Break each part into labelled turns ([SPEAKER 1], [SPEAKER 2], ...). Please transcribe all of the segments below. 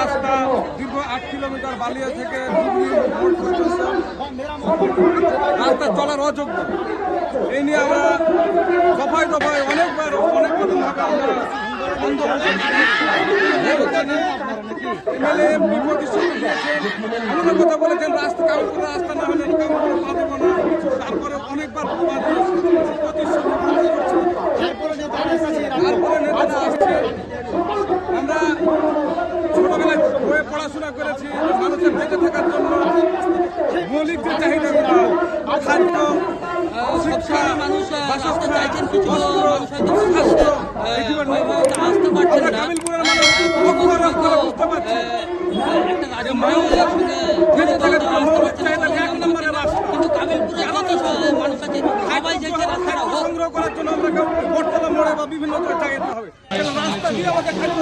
[SPEAKER 1] রাস্তা দীর্ঘ আট কিলোমিটার বালিয়া থেকে রাস্তা চলার অযোগ্য। এই নিয়ে আমরা দফায় দফায় অনেকবার অনেক রকমভাবে আমরা আমাদের কথা বলেছেন, রাস্তা কাগজপুরে রাস্তা না হলে দেবো না। তারপরে অনেকবার তারপরে নেতারা আসছে। আমরা বেঁচে থাকার জন্য মৌলিক যে চাহিদাগুলো খাদ্য শিক্ষা বাসস্থান স্বাস্থ্য। আমরা কাবিলপুরের মানুষ অক্ষর অক্ষরে বুঝতে পারছি যে মানুষ বেঁচে থাকার জন্য মৌলিক চাহিদার এক নম্বরের রাস্তা খাদ্য সংগ্রহ করার জন্য আমরা বটতলা মোড়ে বা বিভিন্ন জায়গায় যেতে হবে। রাস্তা দিয়ে আমাদের খাদ্য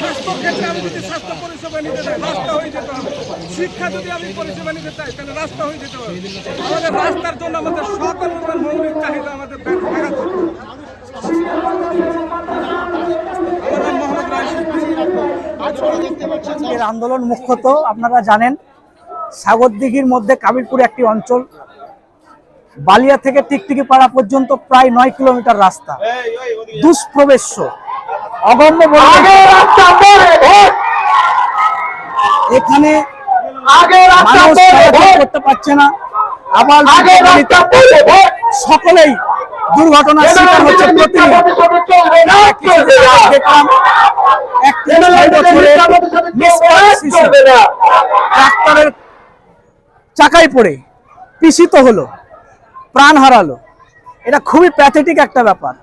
[SPEAKER 1] স্বাস্থ্য ক্ষেত্রে আমি যদি স্বাস্থ্য পরিষেবা নিতে চাই রাস্তা হয়ে যেতে হবে। শিক্ষা যদি আমি পরিষেবা নিতে চাই তাহলে রাস্তা হয়ে যেতে হবে। আমাদের রাস্তার জন্য আমাদের সকল রকমের মৌলিক চাহিদা আমাদের ব্যাঘাত
[SPEAKER 2] আজকের আন্দোলন মুখ্যত আপনারা জানেন সাগরদিঘির মধ্যে কাবিরপুর একটি অঞ্চল বালিয়া থেকে টিকটিকি পাড়া পর্যন্ত প্রায় নয় কিলোমিটার রাস্তা। দুষ্প্রবেশ্য। অগম্য এখানে করতে পারছে না। আবার সকলেই দুর্ঘটনার শিকার হচ্ছে দেখলাম ট্রাক্টরের চাকায় পড়ে পিষিত হলো। প্রাণ হারালো। এটা খুবই প্যাথেটিক একটা ব্যাপার।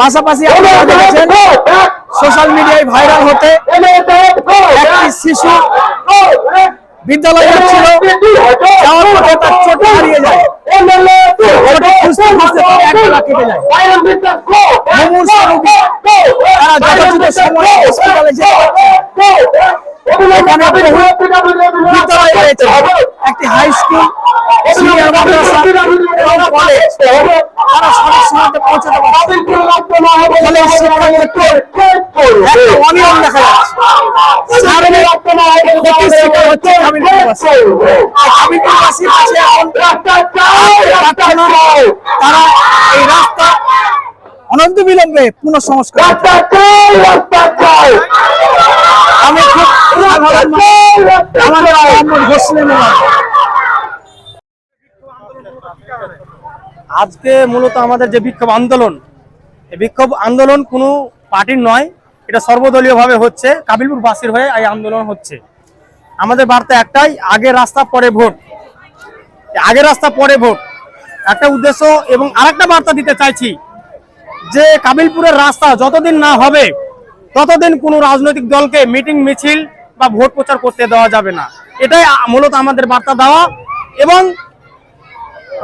[SPEAKER 2] পাশাপাশি আপনারা দেখেছেন সোশ্যাল মিডিয়ায় ভাইরাল হতে একটি শিশু বিদ্যালয়ে যাচ্ছিল যাওয়ার পথে তার চোট হারিয়ে যায়। চোটে খুঁজতে খুঁজতে তার এক বেলা কেটে যায়। তারা যথাযথ সময়ে হসপিটালে যেতে এখানে বিদ্যালয় রয়েছে। একটি হাই স্কুল তারা অনিয়ম দেখা এই রাস্তা অনন্ত বিলম্বে পুনঃসংস্কার। আমি খুব সাধারণ মানুষ। আমার নাম মোহাম্মদ হোসনে মোহাম্মদ
[SPEAKER 3] আজকে মূলত আমাদের যে বিক্ষোভ আন্দোলন বিক্ষোভ আন্দোলন কোনো পার্টির নয়, এটা সর্বদলীয়ভাবে হচ্ছে কাবিলপুর বাসীর হয়ে এই আন্দোলন হচ্ছে। আমাদের বার্তা একটাই, আগে রাস্তা, পরে ভোট। আগে রাস্তা, পরে ভোট। একটা উদ্দেশ্য এবং আরেকটা বার্তা দিতে চাইছি যে কাবিলপুরের রাস্তা যতদিন না হবে, ততদিন কোনো রাজনৈতিক দলকে মিটিং, মিছিল বা ভোট প্রচার করতে দেওয়া যাবে না। এটাই মূলত আমাদের বার্তা দেওয়া এবং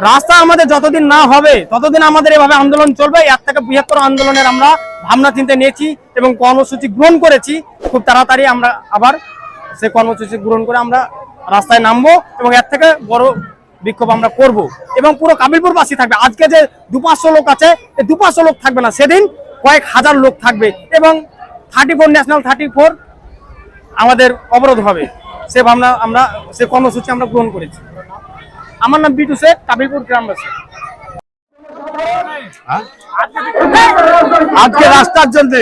[SPEAKER 3] রাস্তা আমাদের যতদিন না হবে, ততদিন আমাদের এভাবে আন্দোলন চলবে। এর থেকে বৃহত্তর আন্দোলনের আমরা ভাবনা চিন্তা নিয়েছি এবং কর্মসূচি গ্রহণ করেছি। খুব তাড়াতাড়ি আমরা আবার সে কর্মসূচি গ্রহণ করে আমরা রাস্তায় নামবো এবং এর থেকে বড় বিক্ষোভ আমরা করব। এবং পুরো কাবিলপুরবাসী থাকবে। আজকে যে দু পাঁচশো লোক আছে দু পাঁচশো লোক থাকবে না। সেদিন কয়েক হাজার লোক থাকবে এবং thirty four national thirty four আমাদের অবরোধ হবে। সে ভাবনা আমরা, সে কর্মসূচি আমরা গ্রহণ করেছি। আমার নাম বিটু শেখ কাবিলপুর গ্রামবাসী
[SPEAKER 4] আজকে রাস্তার জন্য।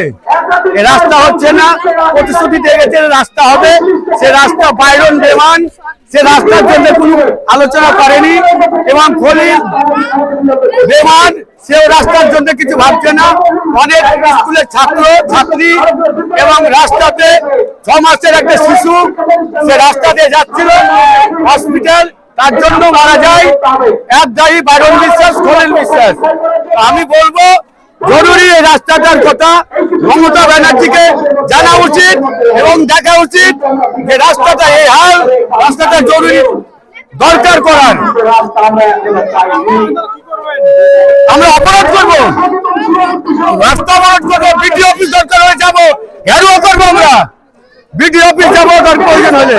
[SPEAKER 4] রাস্তা হচ্ছে না প্রতিশ্রুতি দিয়ে গেছে রাস্তা হবে সে রাস্তা বাইরন দেওয়ান সে রাস্তার জন্য কোনো আলোচনা করেনি এবং খলিল দেওয়ান সেও রাস্তার জন্য কিছু ভাবছে না। অনেক স্কুলের ছাত্র ছাত্রী এবং রাস্তাতে ছ মাসের একটা শিশু সে রাস্তা দিয়ে যাচ্ছিল হসপিটাল তার জন্য মারা যায় এক দায়ী বাইরন বিশ্বাস, খলিল বিশ্বাস। আমি বলব, জরুরি রাস্তাটার কথা মমতা ব্যানার্জিকে জানা উচিত এবং দেখা উচিত যে রাস্তাটা এই হাল, রাস্তাটা জরুরি। দরকার করার। আমরা অপরাধ করব। রাস্তা অবরোধ করব, বিডিও অফিস দরকার হয়ে যাব ঘেরুয়া করব আমরা। বিডিও অফিস যাব তার প্রয়োজন হলে।